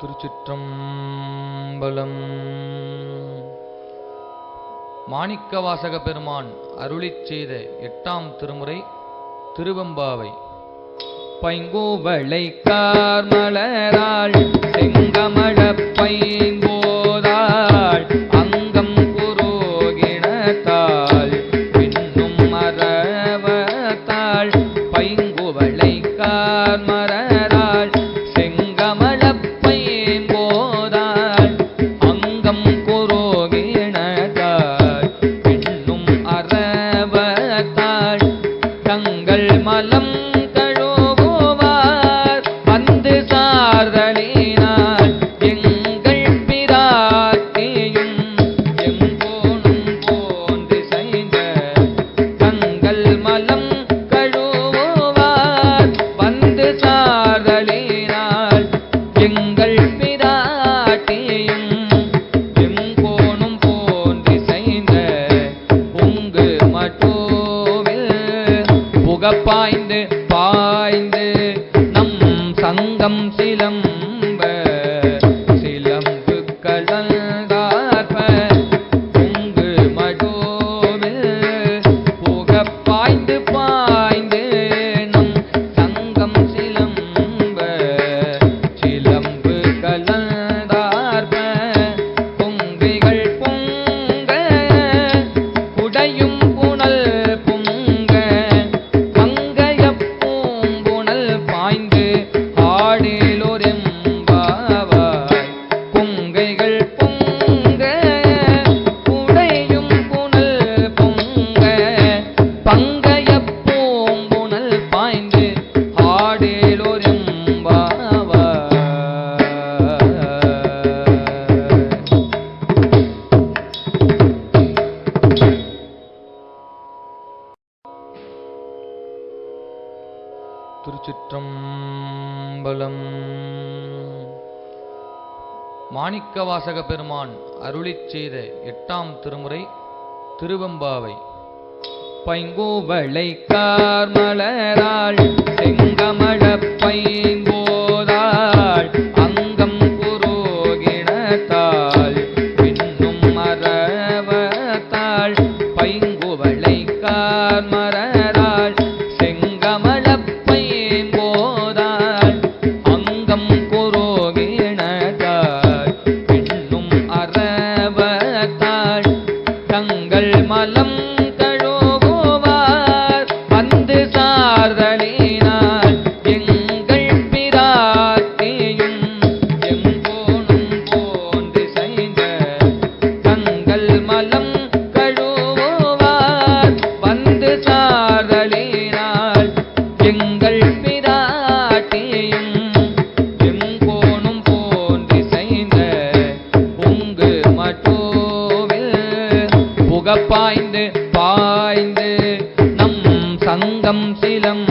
திருச்சிற்றம்பலம். மாணிக்கவாசக பெருமான் அருளி செய்த எட்டாம் திருமுறை திருவெம்பாவை. பைங்கூவளை கார்மலராள் செங்கமழ பை मलम பாய்ந்து பாய்ந்து நம் சங்கம் சிலம் திருச்சிற்றம்பலம். மாணிக்கவாசக பெருமான் அருளிச் செய்த எட்டாம் திருமுறை திருவம்பாவை. பைங்கூவளை கார்மலராள் மலம் பாய்ந்து பாய்ந்து நம் சங்கம் சிலம்